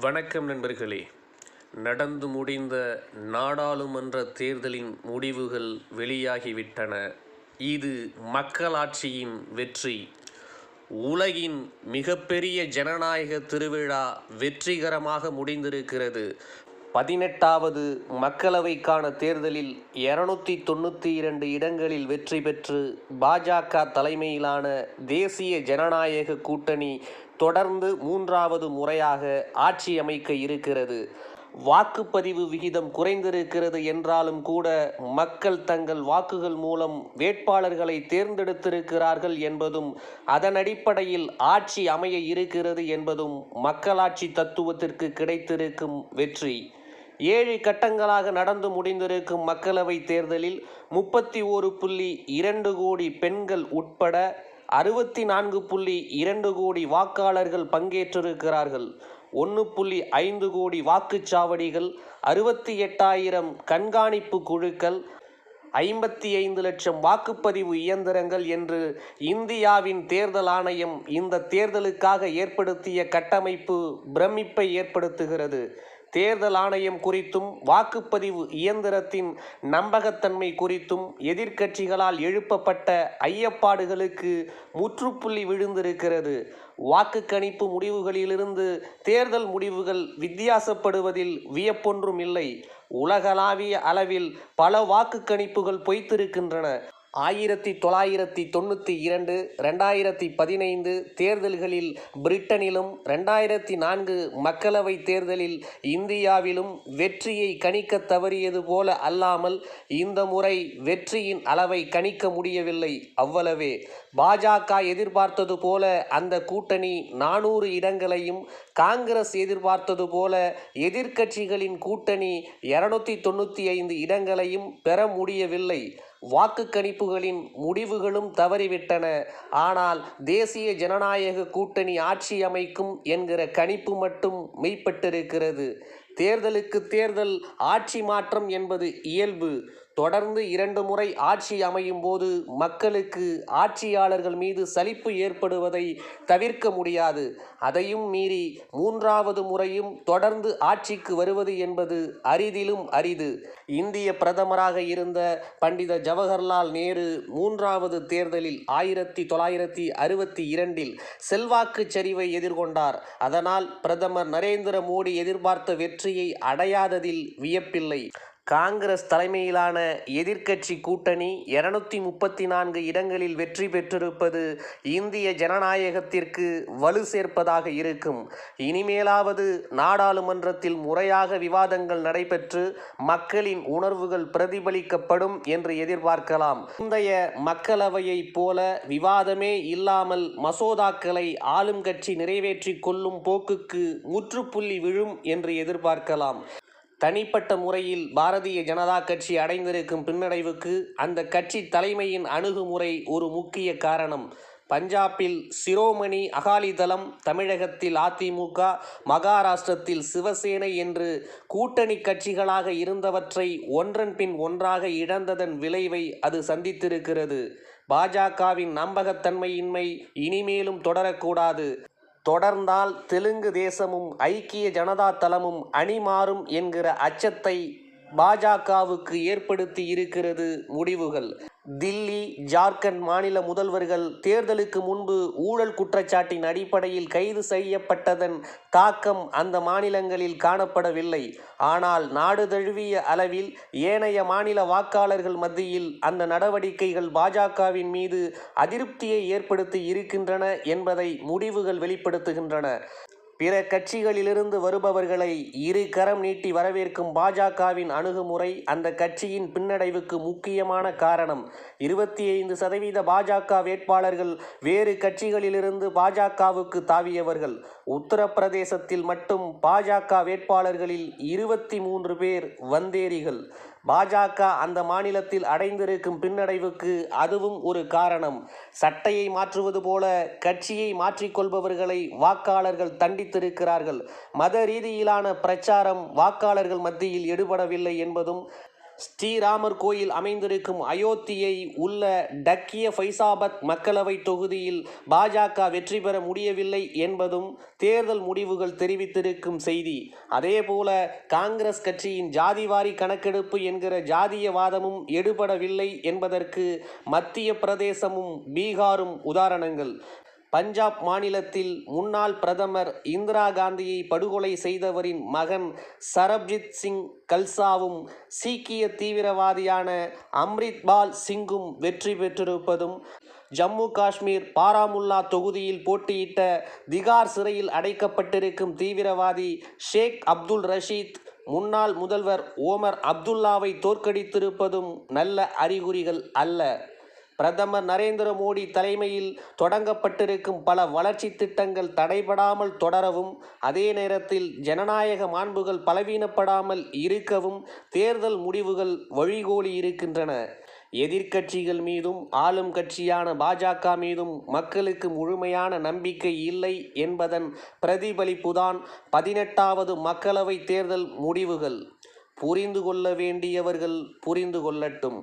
வணக்கம் நண்பர்களே. நடந்து முடிந்த நாடாளுமன்ற தேர்தலின் முடிவுகள் வெளியாகிவிட்டன. இது மக்களாட்சியின் வெற்றி. உலகின் மிகப்பெரிய ஜனநாயக திருவிழா வெற்றிகரமாக முடிந்திருக்கிறது. பதினெட்டாவது மக்களவைக்கான தேர்தலில் இருநூத்தி தொண்ணூற்றி இரண்டு இடங்களில் வெற்றி பெற்று பாஜக தலைமையிலான தேசிய ஜனநாயக கூட்டணி தொடர்ந்து மூன்றாவது முறையாக ஆட்சி அமைக்க இருக்கிறது. வாக்குப்பதிவு விகிதம் குறைந்திருக்கிறது என்றாலும் கூட மக்கள் தங்கள் வாக்குகள் மூலம் வேட்பாளர்களை தேர்ந்தெடுத்திருக்கிறார்கள் என்பதும் அதன் அடிப்படையில் ஆட்சி அமைய இருக்கிறது என்பதும் மக்களாட்சி தத்துவத்திற்கு கிடைத்திருக்கும் வெற்றி. ஏழு கட்டங்களாக நடந்து முடிந்திருக்கும் மக்களவை தேர்தலில் முப்பத்தி ஓரு புள்ளி இரண்டு கோடி பெண்கள் உட்பட அறுபத்தி நான்கு புள்ளி இரண்டு கோடி வாக்காளர்கள் பங்கேற்றிருக்கிறார்கள். ஒன்று புள்ளி ஐந்து கோடி வாக்குச்சாவடிகள் அறுபத்தி எட்டாயிரம் கண்காணிப்பு குழுக்கள் ஐம்பத்தி ஐந்து லட்சம் வாக்குப்பதிவு இயந்திரங்கள் என்று இந்தியாவின் தேர்தல் ஆணையம் இந்த தேர்தலுக்காக ஏற்படுத்திய கட்டமைப்பு பிரமிப்பை ஏற்படுத்துகிறது. தேர்தல் ஆணையம் குறித்தும் வாக்குப்பதிவு இயந்திரத்தின் நம்பகத்தன்மை குறித்தும் எதிர்க்கட்சிகளால் எழுப்பப்பட்ட ஐயப்பாடுகளுக்கு முற்றுப்புள்ளி விழுந்திருக்கிறது. வாக்கு கணிப்பு முடிவுகளிலிருந்து தேர்தல் முடிவுகள் வித்தியாசப்படுவதில் வியப்பொன்றும் இல்லை. உலகளாவிய அளவில் பல வாக்கு கணிப்புகள் பொய்த்திருக்கின்றன. ஆயிரத்தி தொள்ளாயிரத்தி தொண்ணூற்றி இரண்டு ரெண்டாயிரத்தி பதினைந்து தேர்தல்களில் பிரிட்டனிலும் ரெண்டாயிரத்தி நான்கு மக்களவை தேர்தலில் இந்தியாவிலும் வெற்றியை கணிக்க தவறியது போல அல்லாமல் இந்த முறை வெற்றியின் அளவை கணிக்க முடியவில்லை அவ்வளவே. பாஜக எதிர்பார்த்தது போல அந்த கூட்டணி நானூறு இடங்களையும் காங்கிரஸ் எதிர்பார்த்தது போல எதிர்க்கட்சிகளின் கூட்டணி இருநூத்தி தொண்ணூற்றி ஐந்து இடங்களையும் பெற முடியவில்லை. வாக்கு கணிப்புகளின் முடிவுகளும் தவறிவிட்டன. ஆனால் தேசிய ஜனநாயக கூட்டணி ஆட்சி அமைக்கும் என்கிற கணிப்பு மட்டும் மெய்ப்பட்டிருக்கிறது. தேர்தலுக்கு தேர்தல் ஆட்சி மாற்றம் என்பது இயல்பு. தொடர்ந்து இரண்டு முறை ஆட்சி அமையும் போது மக்களுக்கு ஆட்சியாளர்கள் மீது சலிப்பு ஏற்படுவதை தவிர்க்க முடியாது. அதையும் மீறி மூன்றாவது முறையும் தொடர்ந்து ஆட்சிக்கு வருவது என்பது அரிதிலும் அரிது. இந்திய பிரதமராக இருந்த பண்டித ஜவஹர்லால் நேரு மூன்றாவது தேர்தலில் ஆயிரத்தி தொள்ளாயிரத்தி அறுபத்தி இரண்டில் செல்வாக்கு சரிவை எதிர்கொண்டார். அதனால் பிரதமர் நரேந்திர மோடி எதிர்பார்த்த வெற்றியை அடையாததில் வியப்பில்லை. காங்கிரஸ் தலைமையிலான எதிர்க்கட்சி கூட்டணி இருநூத்தி முப்பத்தி நான்கு இடங்களில் வெற்றி பெற்றிருப்பது இந்திய ஜனநாயகத்திற்கு வலு சேர்ப்பதாக இருக்கும். இனிமேலாவது நாடாளுமன்றத்தில் முறையாக விவாதங்கள் நடைபெற்று மக்களின் உணர்வுகள் பிரதிபலிக்கப்படும் என்று எதிர்பார்க்கலாம். முந்தைய மக்களவையைப் போல விவாதமே இல்லாமல் மசோதாக்களை ஆளும் கட்சி நிறைவேற்றி கொள்ளும் போக்குக்கு முற்றுப்புள்ளி விழும் என்று எதிர்பார்க்கலாம். தனிப்பட்ட முறையில் பாரதிய ஜனதா கட்சி அடைந்திருக்கும் பின்னடைவுக்கு அந்த கட்சி தலைமையின் அணுகுமுறை ஒரு முக்கிய காரணம். பஞ்சாபில் சிரோமணி அகாலிதளம் தமிழகத்தில் அதிமுக மகாராஷ்டிரத்தில் சிவசேனை என்று கூட்டணி கட்சிகளாக இருந்தவற்றை ஒன்றன் பின் ஒன்றாக இழந்ததன் விளைவை அது சந்தித்திருக்கிறது. பாஜகவின் நம்பகத்தன்மையின்மை இனிமேலும் தொடரக்கூடாது. தொடர்ந்தால் தெலுங்கு தேசமும் ஐக்கிய ஜனதா தளமும் அணிமாறும் என்கிற அச்சத்தை பாஜகவுக்கு ஏற்படுத்தி இருக்கிறது முடிவுகள். தில்லி ஜார்க்கண்ட் மாநில முதல்வர்கள் தேர்தலுக்கு முன்பு ஊழல் குற்றச்சாட்டின் அடிப்படையில் கைது செய்யப்பட்டதன் தாக்கம் அந்த மாநிலங்களில் காணப்படவில்லை. ஆனால் நாடு தழுவிய அளவில் ஏனைய மாநில வாக்காளர்கள் மத்தியில் அந்த நடவடிக்கைகள் பாஜகவின் மீது அதிருப்தியை ஏற்படுத்தி இருக்கின்றன என்பதை முடிவுகள் வெளிப்படுத்துகின்றன. பிற கட்சிகளிலிருந்து வருபவர்களை இரு கரம் நீட்டி வரவேற்கும் பாஜகவின் அணுகுமுறை அந்த கட்சியின் பின்னடைவுக்கு முக்கியமான காரணம். இருபத்தி ஐந்து சதவீத பாஜக வேட்பாளர்கள் வேறு கட்சிகளிலிருந்து பாஜகவுக்கு தாவியவர்கள். உத்தரப்பிரதேசத்தில் மட்டும் பாஜக வேட்பாளர்களில் இருபத்தி மூன்று பேர் வந்தேரிகள். பாஜக அந்த மாநிலத்தில் அடைந்திருக்கும் பின்னடைவுக்கு அதுவும் ஒரு காரணம். சட்டையை மாற்றுவது போல கட்சியை மாற்றிக்கொள்பவர்களை வாக்காளர்கள் தண்டித்திருக்கிறார்கள். மத ரீதியிலான பிரச்சாரம் வாக்காளர்கள் மத்தியில் எடுபடவில்லை என்பதும் ஸ்ரீராமர் கோயில் அமைந்திருக்கும் அயோத்தியை உள்ள டக்கிய ஃபைசாபத் மக்களவை தொகுதியில் பாஜக வெற்றி பெற முடியவில்லை என்பதும் தேர்தல் முடிவுகள் தெரிவித்திருக்கும் செய்தி. அதேபோல காங்கிரஸ் கட்சியின் ஜாதிவாரி கணக்கெடுப்பு என்கிற ஜாதியவாதமும் எடுபடவில்லை என்பதற்கு மத்திய பிரதேசமும் பீகாரும் உதாரணங்கள். பஞ்சாப் மாநிலத்தில் முன்னாள் பிரதமர் இந்திரா காந்தியை படுகொலை செய்தவரின் மகன் சரப்ஜித் சிங் கல்சாவும் சீக்கிய தீவிரவாதியான அம்ரித்பால் சிங்கும் வெற்றி பெற்றிருப்பதும் ஜம்மு காஷ்மீர் பாராமுல்லா தொகுதியில் போட்டியிட்ட திகார் சிறையில் அடைக்கப்பட்டிருக்கும் தீவிரவாதி ஷேக் அப்துல் ரஷீத் முன்னாள் முதல்வர் ஓமர் அப்துல்லாவை தோற்கடித்திருப்பதும் நல்ல அறிகுறிகள் அல்ல. பிரதமர் நரேந்திர மோடி தலைமையில் தொடங்கப்பட்டிருக்கும் பல வளர்ச்சி திட்டங்கள் தடைபடாமல் தொடரவும் அதே நேரத்தில் ஜனநாயக மாண்புகள் பலவீனப்படாமல் இருக்கவும் தேர்தல் முடிவுகள் வழிகோலி இருக்கின்றன. எதிர்க்கட்சிகள் மீதும் ஆளும் கட்சியான பாஜக மீதும் மக்களுக்கு முழுமையான நம்பிக்கை இல்லை என்பதன் பிரதிபலிப்புதான் பதினெட்டாவது மக்களவை தேர்தல் முடிவுகள். புரிந்து கொள்ள வேண்டியவர்கள் புரிந்து கொள்ளட்டும்.